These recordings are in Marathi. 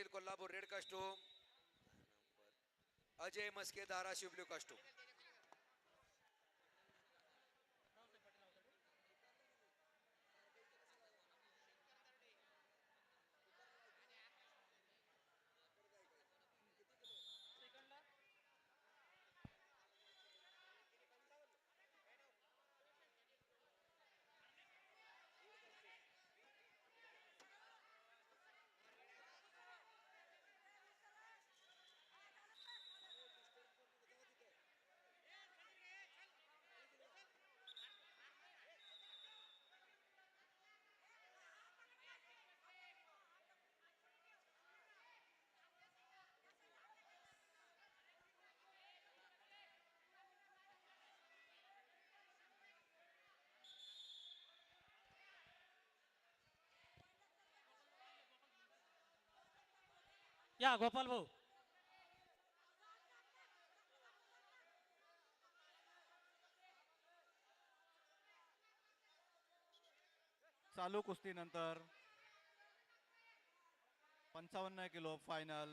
Patil Kolhapur red costume. Ajay Maske Dharashiv blue costume. या गोपाल भाऊ चालू कुस्तीनंतर पंचावन्न kilo final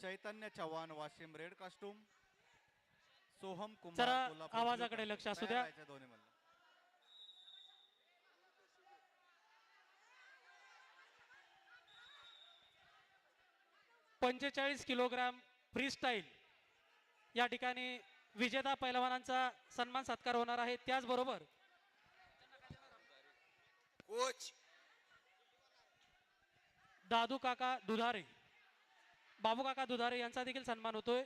Chaitanya Chavan Washim red costume Soham Kumar आवाजाकडे लक्ष. असू द्या. दोन्ही पंचेचाळीस किलोग्राम फ्री स्टाईल या ठिकाणी विजेता पैलवानांचा सन्मान सत्कार होणार आहे. त्याचबरोबर कोच. दादू काका दुधारे बाबू काका दुधारे यांचा देखील सन्मान होतोय.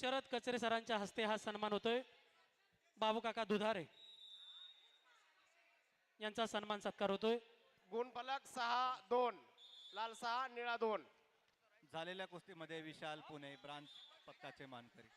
शरद कचरे सरांच्या हस्ते हा सन्मान होतोय. बाबू काका दुधारे यांचा सन्मान सत्कार होतोय. गुणफलक सहा दोन लाल सहा निळा दोन. झालेल्या कुस्तीमध्ये विशाल पुणे ब्रांच पक्काचे मानकरी.